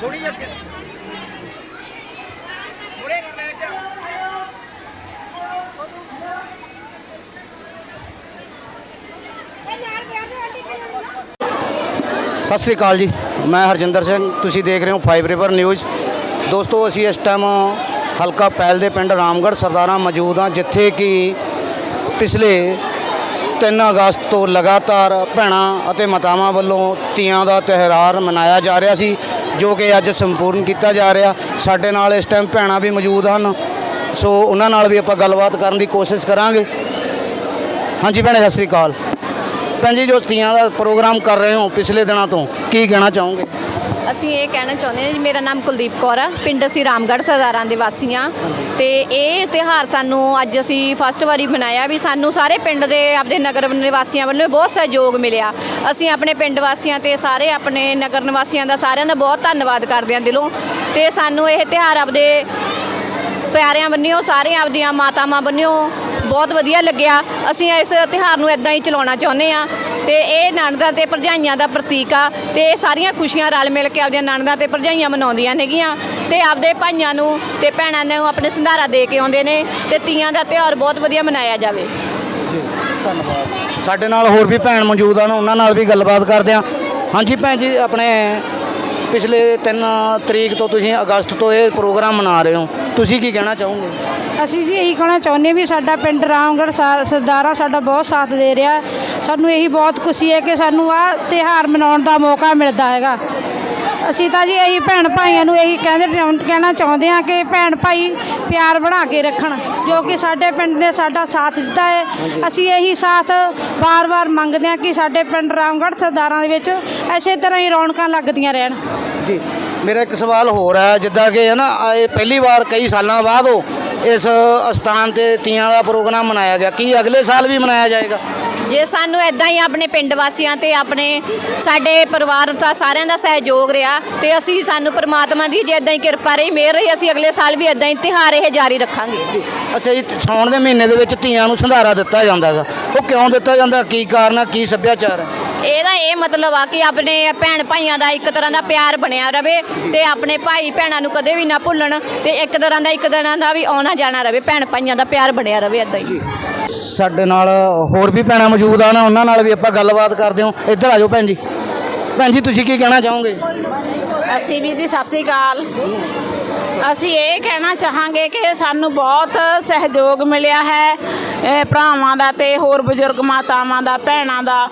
ਥੋੜੀ ਜਿਹੀ ਅੱਗੇ। ਥੋੜੇ ਕਰ ਲੈ ਅੱਗੇ ਸਤਿ ਸ੍ਰੀ ਅਕਾਲ ਜੀ। ਮੈਂ ਹਰਜਿੰਦਰ ਸਿੰਘ, ਤੁਸੀਂ ਦੇਖ ਰਹੇ ਹੋ ਫਾਈਵ ਰਿਵਰ ਨਿਊਜ਼ ਦੋਸਤੋ, ਅਸੀਂ ਇਸ ਟਾਈਮ ਹਲਕਾ ਪੈਲ ਦੇ ਪਿੰਡ ਰਾਮਗੜ੍ਹ ਸਰਦਾਰਾਂ ਮੌਜੂਦ ਹਾਂ, ਜਿੱਥੇ ਕਿ ਪਿਛਲੇ 3 ਅਗਸਤ ਤੋਂ ਲਗਾਤਾਰ ਭੈਣਾਂ ਅਤੇ ਮਾਤਾਵਾਂ ਵੱਲੋਂ ਤੀਆਂ ਦਾ ਤਿਉਹਾਰ ਮਨਾਇਆ ਜਾ ਰਿਹਾ ਸੀ। ਜੋ ਕਿ ਅੱਜ ਸੰਪੂਰਨ ਕੀਤਾ ਜਾ ਰਿਹਾ। ਸਾਡੇ ਨਾਲ ਇਸ ਟਾਈਮ ਭੈਣਾਂ ਵੀ ਮੌਜੂਦ ਹਨ। ਸੋ ਉਹਨਾਂ ਨਾਲ ਵੀ ਆਪਾਂ ਗੱਲਬਾਤ ਕਰਨ ਦੀ ਕੋਸ਼ਿਸ਼ ਕਰਾਂਗੇ। ਹਾਂਜੀ ਭੈਣੇ, ਸਤਿ ਸ੍ਰੀ ਅਕਾਲ। ਭੈਣ ਜੀ, ਜੋ ਤੀਆਂ ਦਾ ਪ੍ਰੋਗਰਾਮ ਕਰ ਰਹੇ ਹੋ ਪਿਛਲੇ ਦਿਨਾਂ ਤੋਂ, ਕੀ ਕਹਿਣਾ ਚਾਹੋਗੇ? ਅਸੀਂ ਇਹ ਕਹਿਣਾ ਚਾਹੁੰਦੇ ਹਾਂ ਜੀ, ਮੇਰਾ ਨਾਮ ਕੁਲਦੀਪ ਕੌਰ ਆ, ਪਿੰਡ ਅਸੀਂ ਰਾਮਗੜ੍ਹ ਸਰਦਾਰਾਂ ਦੇ ਵਾਸੀ ਹਾਂ। ਤੇ ਇਹ ਤਿਹਾਰ ਸਾਨੂੰ ਅੱਜ ਅਸੀਂ ਫਸਟ ਵਾਰੀ ਮਨਾਇਆ ਵੀ ਸਾਨੂੰ ਸਾਰੇ ਪਿੰਡ ਦੇ ਆਪਦੇ ਨਗਰ ਨਿਵਾਸੀਆਂ ਵੱਲੋਂ ਬਹੁਤ ਸਹਿਯੋਗ ਮਿਲਿਆ। ਅਸੀਂ ਆਪਣੇ ਪਿੰਡ ਵਾਸੀਆਂ ਤੇ ਸਾਰੇ ਆਪਣੇ ਨਗਰ ਨਿਵਾਸੀਆਂ ਦਾ ਸਾਰਿਆਂ ਦਾ ਬਹੁਤ ਧੰਨਵਾਦ ਕਰਦੇ ਹਾਂ ਦਿਲੋਂ। ਤੇ ਸਾਨੂੰ ਇਹ ਤਿਹਾਰ ਆਪਦੇ ਪਿਆਰਿਆਂ ਬੰਨਿਓ ਸਾਰੇ ਆਪਦੀਆਂ ਮਾਤਾਵਾਂ ਬੰਨਿਓ ਬਹੁਤ ਵਧੀਆ ਲੱਗਿਆ। ਅਸੀਂ ਇਸ ਤਿਉਹਾਰ ਨੂੰ ਇਦਾਂ ਹੀ ਚਲਾਉਣਾ ਚਾਹੁੰਦੇ ਆ ਤੇ ਇਹ ਨਣਦਾਂ ਤੇ ਭਰਜਾਈਆਂ ਦਾ ਪ੍ਰਤੀਕ ਆ ਤੇ ਇਹ ਸਾਰੀਆਂ ਖੁਸ਼ੀਆਂ ਰਲ ਮਿਲ ਕੇ ਆਪਦੀਆਂ ਨਣਦਾਂ ਤੇ ਭਰਜਾਈਆਂ ਮਨਾਉਂਦੀਆਂ ਨੇਗੀਆਂ। ਤੇ ਆਪਦੇ ਭਾਈਆਂ ਨੂੰ ਤੇ ਭੈਣਾਂ ਨੂੰ ਆਪਣੇ ਸੰਧਾਰਾ ਦੇ ਕੇ ਆਉਂਦੇ ਨੇ ਤੇ ਤੀਆਂ ਦਾ ਤਿਉਹਾਰ ਬਹੁਤ ਵਧੀਆ ਮਨਾਇਆ ਜਾਵੇ। ਧੰਨਵਾਦ। ਸਾਡੇ ਨਾਲ ਹੋਰ ਵੀ ਭੈਣ ਮੌਜੂਦ ਹਨ, ਉਹਨਾਂ ਨਾਲ ਵੀ ਗੱਲਬਾਤ ਕਰਦੇ ਹਾਂ। ਹਾਂਜੀ ਭੈਣ ਜੀ, ਆਪਣੇ ਪਿਛਲੇ 3 ਤਰੀਕ ਤੋਂ ਤੁਸੀਂ ਅਗਸਤ ਤੋਂ ਇਹ ਪ੍ਰੋਗਰਾਮ ਮਨਾ ਰਹੇ ਹੋ। ਤੁਸੀਂ ਕੀ ਕਹਿਣਾ ਚਾਹੋਗੇ? ਅਸੀਂ ਜੀ ਇਹੀ ਕਹਿਣਾ ਚਾਹੁੰਦੇ ਵੀ ਸਾਡਾ ਪਿੰਡ ਰਾਮਗੜ੍ਹ ਸਰਦਾਰਾ ਸਾਡਾ ਬਹੁਤ ਸਾਥ ਦੇ ਰਿਹਾ। ਸਾਨੂੰ ਇਹੀ ਬਹੁਤ ਖੁਸ਼ੀ ਹੈ ਕਿ ਸਾਨੂੰ ਆਹ ਤਿਉਹਾਰ ਮਨਾਉਣ ਦਾ ਮੌਕਾ ਮਿਲਦਾ ਹੈਗਾ। ਅਸੀਂ ਤਾਂ ਜੀ ਇਹੀ ਭੈਣ ਭਾਈਆਂ ਨੂੰ ਇਹੀ ਕਹਿੰਦੇ ਕਹਿਣਾ ਚਾਹੁੰਦੇ ਹਾਂ ਕਿ ਭੈਣ ਭਾਈ ਪਿਆਰ ਬਣਾ ਕੇ ਰੱਖਣ ਜੋ ਕਿ ਸਾਡੇ ਪਿੰਡ ਨੇ ਸਾਡਾ ਸਾਥ ਦਿੱਤਾ ਹੈ। ਅਸੀਂ ਇਹੀ ਸਾਥ ਵਾਰ-ਵਾਰ ਮੰਗਦੇ ਹਾਂ ਕਿ ਸਾਡੇ ਪਿੰਡ ਰਾਮਗੜ੍ਹ ਸਰਦਾਰਾਂ ਦੇ ਵਿੱਚ ਐਸੇ ਤਰ੍ਹਾਂ ਹੀ ਰੌਣਕਾਂ ਲੱਗਦੀਆਂ ਰਹਿਣ। ਜੀ ਮੇਰਾ ਇੱਕ ਸਵਾਲ ਹੋਰ ਹੈ ਜਿੱਦਾਂ ਕਿ ਹੈ ਨਾ ਆ ਇਹ ਪਹਿਲੀ ਵਾਰ ਕਈ ਸਾਲਾਂ ਬਾਅਦ ਉਹ ਇਸ ਸਥਾਨ ਤੇ ਤੀਆਂ ਦਾ ਪ੍ਰੋਗਰਾਮ ਮਨਾਇਆ ਗਿਆ। ਕੀ ਅਗਲੇ ਸਾਲ ਵੀ ਮਨਾਇਆ ਜਾਏਗਾ? ਜੇ ਸਾਨੂੰ ਇਦਾਂ ਹੀ ਆਪਣੇ ਪਿੰਡ ਵਾਸੀਆਂ ਤੇ ਆਪਣੇ ਸਾਡੇ ਪਰਿਵਾਰ ਦਾ ਸਾਰਿਆਂ ਦਾ ਸਹਿਯੋਗ ਰਿਹਾ ਤੇ ਅਸੀਂ ਸਾਨੂੰ ਪ੍ਰਮਾਤਮਾ ਦੀ ਜੇ ਇਦਾਂ ਹੀ ਕਿਰਪਾ ਰਹੀ ਮਿਹਰ ਰਹੀ ਅਸੀਂ ਅਗਲੇ ਸਾਲ ਵੀ ਇਦਾਂ ਹੀ ਤਿਉਹਾਰ ਇਹ ਜਾਰੀ ਰੱਖਾਂਗੇ। ਅੱਛਾ ਜੀ ਸਾਉਣ ਦੇ ਮਹੀਨੇ ਦੇ ਵਿੱਚ ਧੀਆਂ ਨੂੰ ਸੰਧਾਰਾ ਦਿੱਤਾ ਜਾਂਦਾ ਹੈਗਾ। ਉਹ ਕਿਉਂ ਦਿੱਤਾ ਜਾਂਦਾ? ਕੀ ਕਾਰਨ ਹੈ ਕੀ ਸੱਭਿਆਚਾਰ ਹੈ ਇਹਦਾ ਇਹ ਮਤਲਬ ਆ ਕਿ ਆਪਣੇ ਭੈਣ ਭਾਈਆਂ ਦਾ ਇੱਕ ਤਰ੍ਹਾਂ ਦਾ ਪਿਆਰ ਬਣਿਆ ਰਵੇ ਤੇ ਆਪਣੇ ਭਾਈ ਭੈਣਾਂ ਨੂੰ ਕਦੇ ਵੀ ਨਾ ਭੁੱਲਣ ਤੇ ਇੱਕ ਤਰ੍ਹਾਂ ਦਾ ਇੱਕ ਤਰ੍ਹਾਂ ਦਾ ਵੀ ਆਉਣਾ ਜਾਣਾ ਰਵੇ ਭੈਣ ਭਾਈਆਂ ਦਾ ਪਿਆਰ ਬਣਿਆ ਰਵੇ ਇਦਾਂ ਹੀ। ਸਾਡੇ ਨਾਲ ਹੋਰ ਵੀ ਭੈਣਾਂ ਮੌਜੂਦ ਹਨ ਉਹਨਾਂ ਨਾਲ ਵੀ ਆਪਾਂ ਗੱਲਬਾਤ ਕਰਦੇ ਹਾਂ। ਇੱਧਰ ਆ ਜਾਓ ਭੈਣ ਜੀ। ਭੈਣ ਜੀ ਤੁਸੀਂ ਕੀ ਕਹਿਣਾ ਚਾਹੋਗੇ? ਅਸੀਂ ਵੀ ਦੀ ਸਤਿ ਸ੍ਰੀ ਅਕਾਲ। ਅਸੀਂ ਇਹ ਕਹਿਣਾ ਚਾਹਾਂਗੇ ਕਿ ਸਾਨੂੰ ਬਹੁਤ ਸਹਿਯੋਗ ਮਿਲਿਆ ਹੈ ਇਹ ਭਰਾਵਾਂ ਦਾ ਤੇ ਹੋਰ ਬਜ਼ੁਰਗ ਮਾਤਾਵਾਂ ਦਾ ਭੈਣਾਂ ਦਾ।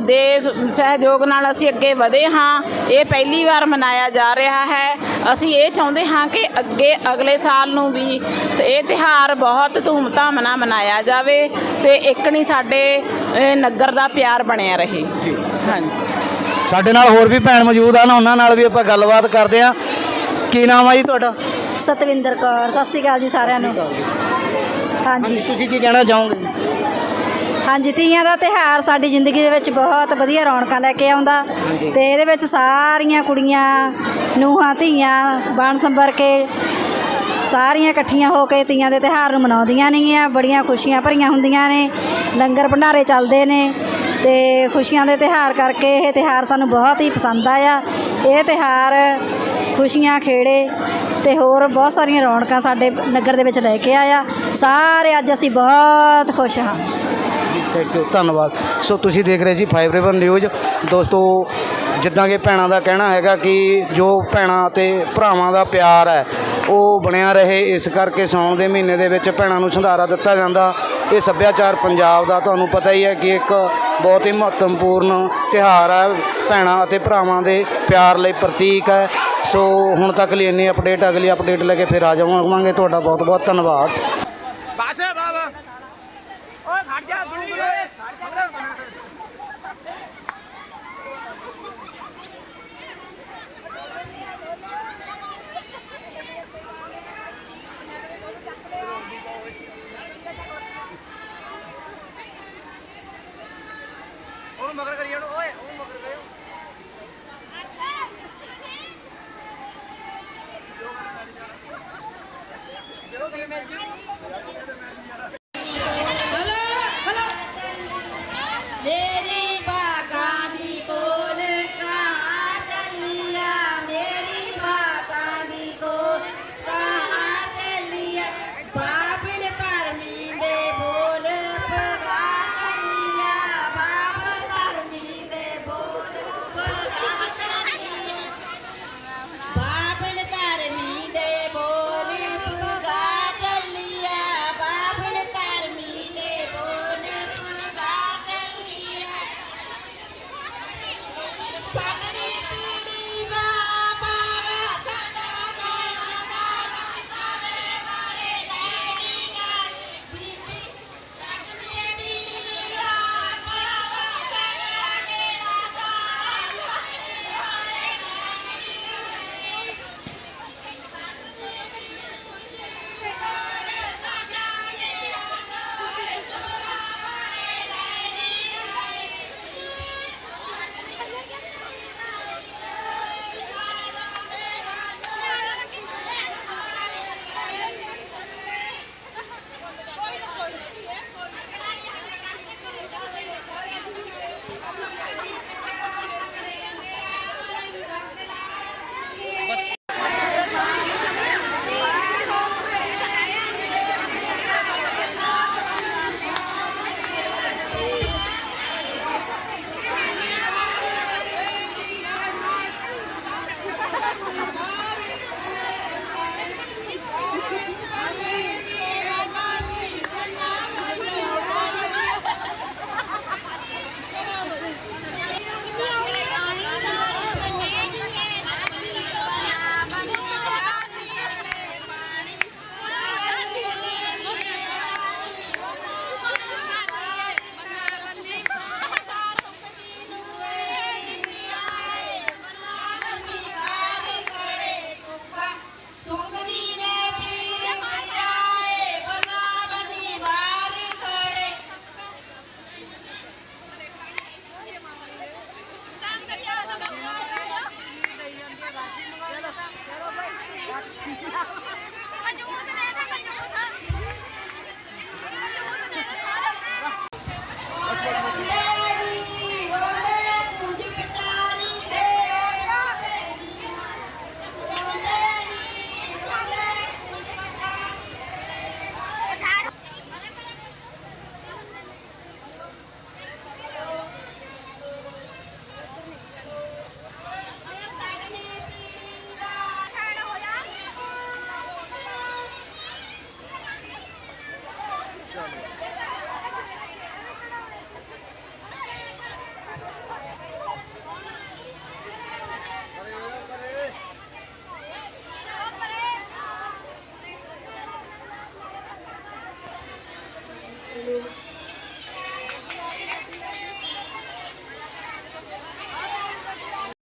ਦੇ ਸਹਿਯੋਗ ਨਾਲ ਅਸੀਂ ਅੱਗੇ ਵਧੇ ਹਾਂ। ਇਹ ਪਹਿਲੀ ਵਾਰ ਮਨਾਇਆ ਜਾ ਰਿਹਾ ਹੈ। ਅਸੀਂ ਇਹ ਚਾਹੁੰਦੇ ਹਾਂ ਕਿ ਅੱਗੇ ਅਗਲੇ ਸਾਲ ਨੂੰ ਵੀ ਇਹ ਤਿਹਾਰ ਬਹੁਤ ਧੂਮਧਾਮ ਨਾਲ ਮਨਾਇਆ ਜਾਵੇ ਤੇ ਇੱਕ ਨਹੀਂ ਸਾਡੇ ਨਗਰ ਦਾ ਪਿਆਰ ਬਣਿਆ ਰਹੇ। ਹਾਂਜੀ। ਸਾਡੇ ਨਾਲ ਹੋਰ ਵੀ ਭੈਣ ਮੌਜੂਦ ਹਨ। ਉਹਨਾਂ ਨਾਲ ਵੀ ਆਪਾਂ ਗੱਲਬਾਤ ਕਰਦੇ ਹਾਂ। ਕੀ ਨਾਮ ਆ ਜੀ ਤੁਹਾਡਾ? ਸਤਵਿੰਦਰ ਕੌਰ। ਸਤਿ ਸ਼੍ਰੀ ਅਕਾਲ ਜੀ ਸਾਰਿਆਂ ਨੂੰ। ਹਾਂਜੀ ਤੁਸੀਂ ਕੀ ਕਹਿਣਾ ਚਾਹੋਗੇ? ਹਾਂਜੀ, ਤੀਆਂ ਦਾ ਤਿਹਾਰ ਸਾਡੀ ਜ਼ਿੰਦਗੀ ਦੇ ਵਿੱਚ ਬਹੁਤ ਵਧੀਆ ਰੌਣਕਾਂ ਲੈ ਕੇ ਆਉਂਦਾ। ਤੇ ਇਹਦੇ ਵਿੱਚ ਸਾਰੀਆਂ ਕੁੜੀਆਂ, ਨੂੰਹਾਂ, ਧੀਆਂ ਬਣ ਸੰਭਰ ਕੇ ਸਾਰੀਆਂ ਇਕੱਠੀਆਂ ਹੋ ਕੇ ਤੀਆਂ ਦੇ ਤਿਹਾਰ ਨੂੰ ਮਨਾਉਂਦੀਆਂ ਨੇਗੀਆਂ ਬੜੀਆਂ ਖੁਸ਼ੀਆਂ ਭਰੀਆਂ ਹੁੰਦੀਆਂ ਨੇ, ਲੰਗਰ ਭੰਡਾਰੇ ਚੱਲਦੇ ਨੇ ਤੇ ਖੁਸ਼ੀਆਂ ਦੇ ਤਿਹਾਰ ਕਰਕੇ ਇਹ ਤਿਹਾਰ ਸਾਨੂੰ ਬਹੁਤ ਹੀ ਪਸੰਦ ਆਇਆ। ਇਹ ਤਿਹਾਰ ਖੁਸ਼ੀਆਂ, ਖੇੜੇ ਤੇ ਹੋਰ ਬਹੁਤ ਸਾਰੀਆਂ ਰੌਣਕਾਂ ਸਾਡੇ ਨਗਰ ਦੇ ਵਿੱਚ ਲੈ ਕੇ ਆਇਆ। ਸਾਰੇ ਅੱਜ ਅਸੀਂ ਬਹੁਤ ਖੁਸ਼ ਹਾਂ। ਥੈਂਕ ਯੂ ਧੰਨਵਾਦ। ਸੋ ਤੁਸੀਂ ਦੇਖ ਰਹੇ ਜੀ 5 ਰਿਵਰ ਨਿਊਜ਼ ਦੋਸਤੋ, ਜਿੱਦਾਂ ਕਿ ਭੈਣਾਂ ਦਾ ਕਹਿਣਾ ਹੈਗਾ ਕਿ ਜੋ ਭੈਣਾਂ ਤੇ ਭਰਾਵਾਂ ਦਾ ਪਿਆਰ ਹੈ, ਉਹ ਬਣਿਆ ਰਹੇ, ਇਸ ਕਰਕੇ ਸਾਉਣ ਦੇ ਮਹੀਨੇ ਦੇ ਵਿੱਚ ਭੈਣਾਂ ਨੂੰ ਸੰਧਾਰਾ ਦਿੱਤਾ ਜਾਂਦਾ। ਇਹ ਸੱਭਿਆਚਾਰ ਪੰਜਾਬ ਦਾ ਤੁਹਾਨੂੰ ਪਤਾ ਹੀ ਹੈ ਕਿ ਇੱਕ ਬਹੁਤ ਹੀ ਮਹੱਤਵਪੂਰਨ ਤਿਉਹਾਰ ਹੈ। ਭੈਣਾਂ ਅਤੇ ਭਰਾਵਾਂ ਦੇ ਪਿਆਰ ਲਈ ਪ੍ਰਤੀਕ ਹੈ। ਸੋ ਹੁਣ ਤੱਕ ਲਈ ਇੰਨੀ ਅਪਡੇਟ ਅਗਲੀ ਅਪਡੇਟ ਲੈ ਕੇ ਫਿਰ ਆ ਜਾਵਾਂਗੇ। ਤੁਹਾਡਾ ਬਹੁਤ ਬਹੁਤ ਧੰਨਵਾਦ। ਓਏ ਖੜ ਜਾ ਗੁਰੂ ਓਏ ਉਹਨੂੰ ਮਗਰ ਕਰੀ ਉਹਨੂੰ ਓਏ ਉਹਨੂੰ ਮਗਰ ਜੀ ਦੀ ਕੋਲ ਕਾ ਚੱਲਿਆ